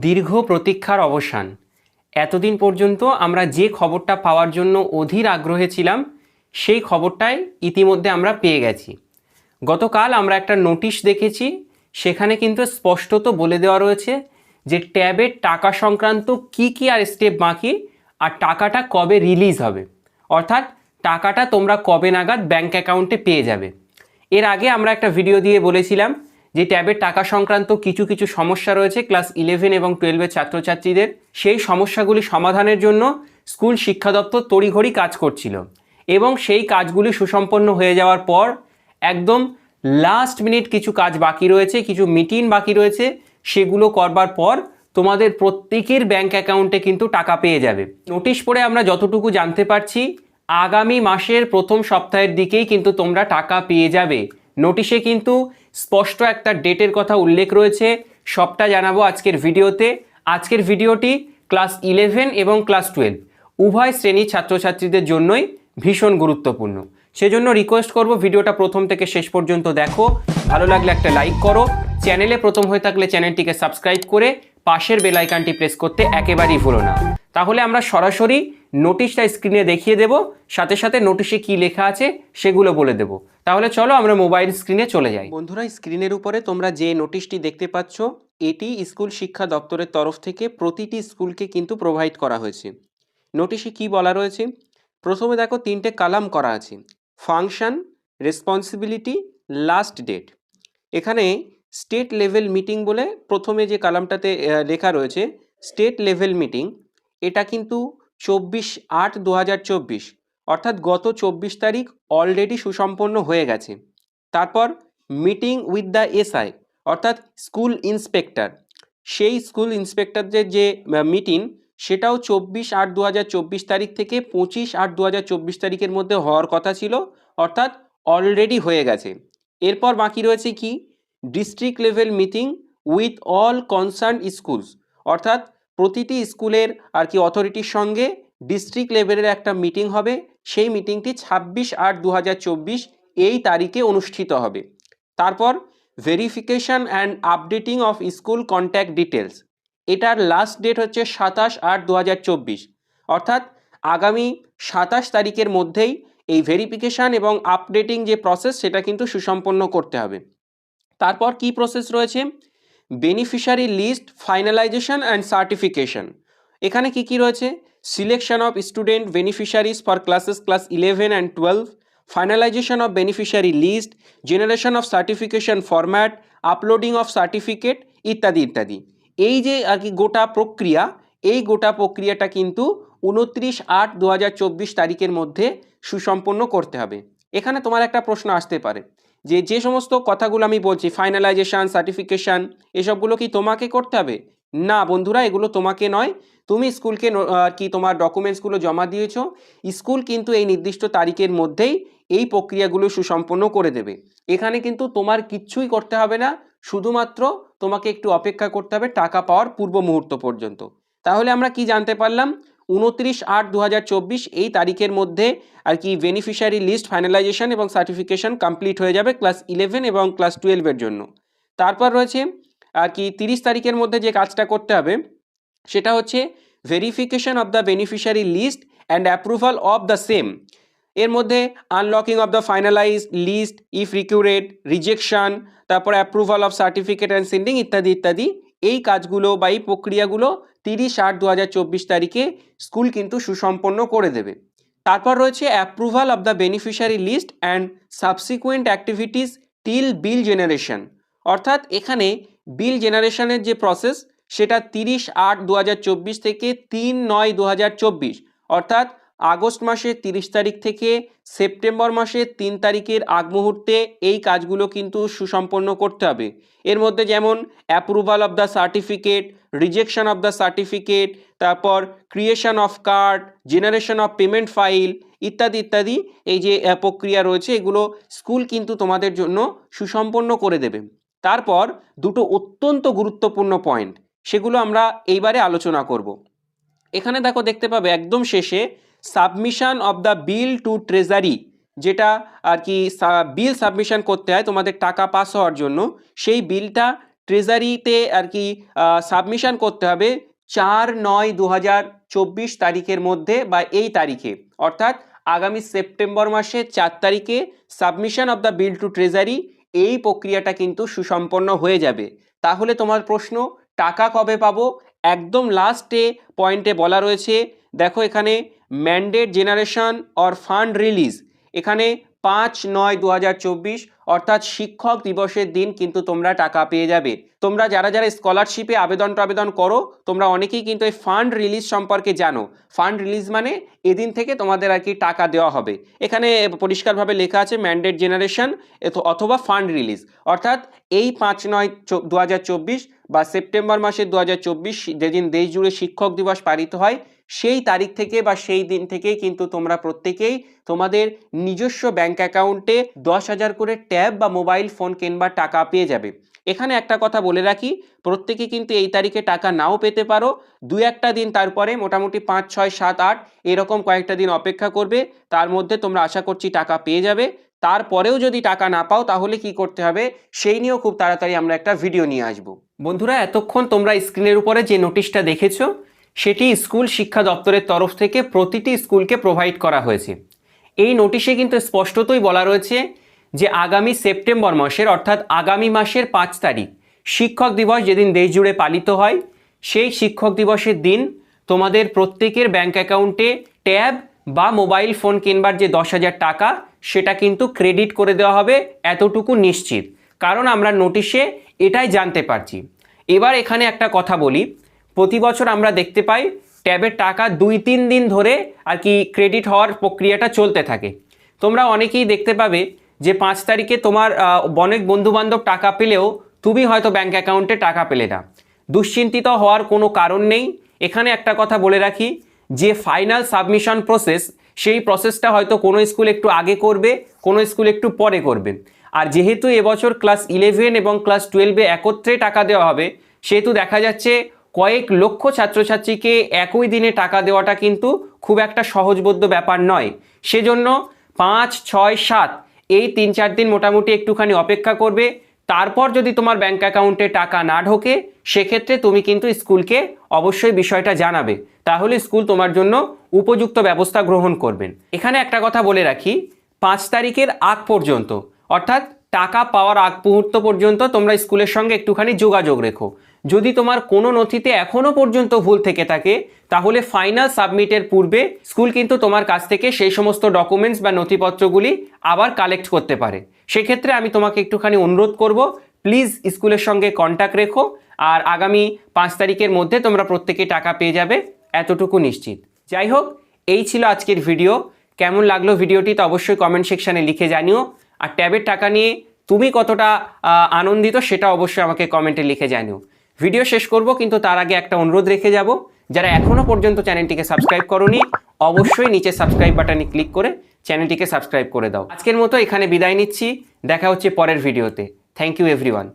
দীর্ঘ প্রতীক্ষার অবসান। এতদিন পর্যন্ত আমরা যে খবরটা পাওয়ার জন্য অধীর আগ্রহে ছিলাম, সেই খবরটাই ইতিমধ্যে আমরা পেয়ে গেছি। গতকাল আমরা একটা নোটিশ দেখেছি, সেখানে কিন্তু স্পষ্টত বলে দেওয়া রয়েছে যে ট্যাবের টাকা সংক্রান্ত কি কি আর স্টেপ বাকি আর টাকাটা কবে রিলিজ হবে। অর্থাৎ টাকাটা তোমরা কবে নাগাদ ব্যাঙ্ক অ্যাকাউন্টে পেয়ে যাবে। এর আগে আমরা একটা ভিডিও দিয়ে বলেছিলাম যে ট্যাবের টাকা সংক্রান্ত কিছু কিছু সমস্যা রয়েছে, ক্লাস ইলেভেন এবং টুয়েলভের ছাত্রছাত্রীদের, সেই সমস্যাগুলি সমাধানের জন্য স্কুল শিক্ষা দপ্তর তড়িঘড়ি কাজ করছিল এবং সেই কাজগুলি সুসম্পন্ন হয়ে যাওয়ার পর একদম লাস্ট মিনিট কিছু কাজ বাকি রয়েছে, কিছু মিটিং বাকি রয়েছে, সেগুলো করবার পর তোমাদের প্রত্যেকের ব্যাংক অ্যাকাউন্টে কিন্তু টাকা পেয়ে যাবে। নোটিশ পড়ে আমরা যতটুকু জানতে পারছি, আগামী মাসের প্রথম সপ্তাহের দিকেই কিন্তু তোমরা টাকা পেয়ে যাবে। নোটিশে কিন্তু স্পষ্ট একটা ডেটের কথা উল্লেখ রয়েছে। সবটা জানাব আজকের ভিডিওতে। আজকের ভিডিওটি ক্লাস ইলেভেন এবং ক্লাস টুয়েলভ। উভয় শ্রেণির ছাত্রছাত্রীদের জন্যই ভীষণ গুরুত্বপূর্ণ। সেজন্য রিকোয়েস্ট করব ভিডিওটা প্রথম থেকে শেষ পর্যন্ত দেখো। ভালো লাগলে একটা লাইক করো। চ্যানেলে প্রথম হয়ে থাকলে চ্যানেলটিকে সাবস্ক্রাইব করে পাশের বেলাইকানটি প্রেস করতে একেবারেই ভুলো না। তাহলে আমরা সরাসরি নোটিশটা স্ক্রিনে দেখিয়ে দেব। সাথে সাথে নোটিশে কি লেখা আছে সেগুলো বলে দেব। তাহলে চলো আমরা মোবাইল স্ক্রিনে চলে যাই। বন্ধুরা স্ক্রিনের উপরে তোমরা যে নোটিশটি দেখতে পাচ্ছ, এটি স্কুল শিক্ষা দপ্তরের তরফ থেকে প্রতিটি স্কুলকে কিন্তু প্রোভাইড করা হয়েছে। নোটিশে কি বলা রয়েছে? প্রথমে দেখো, তিনটে কালাম করা আছে। ফাংশন রেসপন্সিবিলিটি লাস্ট ডেট এখানে স্টেট লেভেল মিটিং বলে প্রথমে যে কালামটাতে লেখা রয়েছে স্টেট লেভেল মিটিং এটা কিন্তু চব্বিশ আট দু অর্থাৎ গত চব্বিশ তারিখ অলরেডি সুসম্পন্ন হয়ে গেছে। তারপর মিটিং উইথ দ্য এসআই অর্থাৎ স্কুল ইন্সপেক্টর সেই স্কুল ইন্সপেক্টরদের যে মিটিং সেটাও চব্বিশ আট দু তারিখ থেকে পঁচিশ আট দু তারিখের মধ্যে হওয়ার কথা ছিল, অর্থাৎ অলরেডি হয়ে গেছে। এরপর বাকি রয়েছে কি? District level meeting with all concern schools অর্থাৎ প্রতিটি স্কুলের আর কি অথরিটির সঙ্গে ডিস্ট্রিক্ট লেভেলের একটা মিটিং হবে। সেই মিটিংটি ছাব্বিশ আট দু এই তারিখে অনুষ্ঠিত হবে। তারপর verification and updating of school contact details এটার লাস্ট ডেট হচ্ছে সাতাশ আট দু অর্থাৎ আগামী সাতাশ তারিখের মধ্যেই এই ভেরিফিকেশান এবং আপডেটিং যে প্রসেস সেটা কিন্তু সুসম্পন্ন করতে হবে। তারপর কি প্রসেস রয়েছে? Beneficiary list finalization and certification এখানে কি কি রয়েছে? Selection of student beneficiaries for classes class eleven and twelve finalization of beneficiary list generation of certification format uploading of certificate ইত্যাদি ইত্যাদি। এই যে আর কি গোটা প্রক্রিয়া, এই গোটা প্রক্রিয়াটা কিন্তু উনত্রিশ আট দু তারিখের মধ্যে সুসম্পন্ন করতে হবে। এখানে তোমার একটা প্রশ্ন আসতে পারে। যে যে সমস্ত কথাগুলো আমি বলছি ফাইনালাইজেশান সার্টিফিকেশান এসবগুলো কি তোমাকে করতে হবে? না বন্ধুরা, এগুলো তোমাকে নয়। তুমি স্কুলকে আর কি তোমার ডকুমেন্টসগুলো জমা দিয়েছ, স্কুল কিন্তু এই নির্দিষ্ট তারিখের মধ্যেই এই প্রক্রিয়াগুলো সুসম্পন্ন করে দেবে। এখানে কিন্তু তোমার কিচ্ছুই করতে হবে না, শুধুমাত্র তোমাকে একটু অপেক্ষা করতে হবে টাকা পাওয়ার পূর্ব মুহূর্ত পর্যন্ত। তাহলে আমরা কি জানতে পারলাম? উনত্রিশ আট দু এই তারিখের মধ্যে আর কি বেনিফিশিয়ারি লিস্ট ফাইনালাইজেশন এবং সার্টিফিকেশন কমপ্লিট হয়ে যাবে ক্লাস ইলেভেন এবং ক্লাস টুয়েলভের জন্য। তারপর রয়েছে, আর কি তিরিশ তারিখের মধ্যে যে কাজটা করতে হবে সেটা হচ্ছে verification of the beneficiary list and approval of the same এর মধ্যে unlocking of the finalize list if required rejection তারপর approval of certificate and sending ইত্যাদি ইত্যাদি। এই কাজগুলো বা এই প্রক্রিয়াগুলো তিরিশ আট দু তারিখে স্কুল কিন্তু সুসম্পন্ন করে দেবে। তারপর রয়েছে approval of the beneficiary list and subsequent activities till bill generation অর্থাৎ এখানে বিল জেনারেশনের যে প্রসেস সেটা তিরিশ আট দু থেকে তিন নয় দু অর্থাৎ আগস্ট মাসের তিরিশ তারিখ থেকে সেপ্টেম্বর মাসের তিন তারিখের আগ মুহূর্তে এই কাজগুলো কিন্তু সুসম্পন্ন করতে হবে। এর মধ্যে যেমন approval of the certificate rejection of the certificate তারপর creation of card generation of payment file ইত্যাদি ইত্যাদি এই যে প্রক্রিয়া রয়েছে, এগুলো স্কুল কিন্তু তোমাদের জন্য সুসম্পন্ন করে দেবে। তারপর দুটো অত্যন্ত গুরুত্বপূর্ণ পয়েন্ট সেগুলো আমরা এইবারে আলোচনা করব। এখানে দেখো দেখতে পাবে একদম শেষে submission of the bill to treasury, যেটা আর কি বিল সাবমিশন করতে হয় তোমাদের টাকা পাস হওয়ার জন্য, সেই বিলটা ট্রেজারিতে আর কি সাবমিশন করতে হবে চার নয় দু তারিখের মধ্যে বা এই তারিখে। অর্থাৎ আগামী সেপ্টেম্বর মাসের চার তারিখে submission of the bill to treasury, এই প্রক্রিয়াটা কিন্তু সুসম্পন্ন হয়ে যাবে। তাহলে তোমার প্রশ্ন টাকা কবে পাবো? একদম লাস্টে পয়েন্টে বলা রয়েছে। দেখো এখানে mandate generation or fund release এখানে পাঁচ নয় দু অর্থাৎ শিক্ষক দিবসের দিন কিন্তু তোমরা টাকা পেয়ে যাবে। তোমরা যারা যারা স্কলারশিপে আবেদন টাবেদন করো, তোমরা অনেকেই কিন্তু এই ফান্ড রিলিজ সম্পর্কে জানো। ফান্ড রিলিজ মানে এদিন থেকে তোমাদের আর কি টাকা দেওয়া হবে। এখানে পরিষ্কারভাবে লেখা আছে ম্যান্ডেট জেনারেশন অথবা ফান্ড রিলিজ অর্থাৎ এই পাঁচ নয় দু বা সেপ্টেম্বর মাসের দু হাজার চব্বিশ যেদিন দেশ জুড়ে শিক্ষক দিবস পালিত হয়, সেই তারিখ থেকে বা সেই দিন থেকেই কিন্তু তোমরা প্রত্যেকেই তোমাদের নিজস্ব ব্যাংক অ্যাকাউন্টে দশ হাজার করে ট্যাব বা মোবাইল ফোন কেনবার টাকা পেয়ে যাবে। এখানে একটা কথা বলে রাখি, প্রত্যেকে কিন্তু এই তারিখে টাকা নাও পেতে পারো, দু একটা দিন তারপরে মোটামুটি পাঁচ, ছয়, সাত, আট এরকম কয়েকটা দিন অপেক্ষা করবে, তার মধ্যে তোমরা আশা করছি টাকা পেয়ে যাবে। তারপরেও যদি টাকা না পাও, তাহলে কি করতে হবে? সেই নিয়েও খুব তাড়াতাড়ি আমরা একটা ভিডিও নিয়ে আসব। বন্ধুরা, এতক্ষণ তোমরা স্ক্রিনের উপরে যে নোটিশটা দেখেছ, সেটি স্কুল শিক্ষা দপ্তরের তরফ থেকে প্রতিটি স্কুলকে প্রোভাইড করা হয়েছে। এই নোটিশে কিন্তু স্পষ্টতই বলা রয়েছে যে আগামী সেপ্টেম্বর মাসের, অর্থাৎ আগামী মাসের পাঁচ তারিখ, শিক্ষক দিবস যেদিন দেশ জুড়ে পালিত হয়, সেই শিক্ষক দিবসের দিন তোমাদের প্রত্যেকের ব্যাংক অ্যাকাউন্টে ট্যাব বা মোবাইল ফোন কিনবার যে দশ হাজার টাকা, সেটা কিন্তু ক্রেডিট করে দেওয়া হবে এতটুকু নিশ্চিত। কারণ আমরা নোটিশে এটাই জানতে পারছি। এবার এখানে একটা কথা বলি। প্রতি বছর আমরা দেখতে পাই, ট্যাবের টাকা দুই তিন দিন ধরে আর কি ক্রেডিট হওয়ার প্রক্রিয়াটা চলতে থাকে। তোমরা অনেকেই দেখতে পাবে যে পাঁচ তারিখে তোমার অনেক বন্ধুবান্ধব টাকা পেলেও তুমি হয়তো ব্যাঙ্ক অ্যাকাউন্টে টাকা পেলে না। দুশ্চিন্তিত হওয়ার কোনো কারণ নেই। এখানে একটা কথা বলে রাখি যে ফাইনাল সাবমিশন প্রসেস সেই প্রসেসটা হয়তো কোনো স্কুল একটু আগে করবে, কোনো স্কুল একটু পরে করবে। আর যেহেতু এবছর ক্লাস ইলেভেন এবং ক্লাস টুয়েলভে একত্রে টাকা দেওয়া হবে, সেহেতু দেখা যাচ্ছে কয়েক লক্ষ ছাত্রছাত্রীকে একই দিনে টাকা দেওয়াটা কিন্তু খুব একটা সহজবোধ্য ব্যাপার নয়। সেজন্য পাঁচ, ছয়, সাত এই তিন, চার দিন মোটামুটি একটুখানি অপেক্ষা করবে। তারপর যদি তোমার ব্যাংক অ্যাকাউন্টে টাকা না ঢোকে, সেক্ষেত্রে তুমি কিন্তু স্কুলকে অবশ্যই বিষয়টা জানাবে। তাহলে স্কুল তোমার জন্য উপযুক্ত ব্যবস্থা গ্রহণ করবেন। এখানে একটা কথা বলে রাখি, পাঁচ তারিখের আগ পর্যন্ত, অর্থাৎ টাকা পাওয়ার আগ মুহূর্ত পর্যন্ত তোমরা স্কুলের সঙ্গে একটুখানি যোগাযোগ রেখো। যদি তোমার কোনো নথিতে এখনও পর্যন্ত ভুল থেকে থাকে, তাহলে ফাইনাল সাবমিটের পূর্বে স্কুল কিন্তু তোমার কাছ থেকে সেই সমস্ত ডকুমেন্টস বা নথিপত্রগুলি আবার কালেক্ট করতে পারে। সেক্ষেত্রে আমি তোমাকে একটুখানি অনুরোধ করব প্লিজ স্কুলের সঙ্গে কন্ট্যাক্ট রেখো, আর আগামী পাঁচ তারিখের মধ্যে তোমরা প্রত্যেকে টাকা পেয়ে যাবে। এতটুকু নিশ্চিত। যাই হোক, এই ছিল আজকের ভিডিও। কেমন লাগল ভিডিওটি তো অবশ্যই কমেন্ট সেকশানে লিখে জানিও। আর ট্যাবের টাকা নিয়ে তুমি কতটা আনন্দিত সেটা অবশ্যই আমাকে কমেন্টে লিখে জানিও। ভিডিও শেষ করব, কিন্তু তার আগে একটা অনুরোধ রেখে যাব। যারা এখনও পর্যন্ত চ্যানেলটিকে সাবস্ক্রাইব করনি, অবশ্যই নিচে সাবস্ক্রাইব বাটনে ক্লিক করে চ্যানেলটিকে সাবস্ক্রাইব করে দাও। আজকের মতো এখানে বিদায় নিচ্ছি। দেখা হচ্ছে পরের ভিডিওতে। Thank you everyone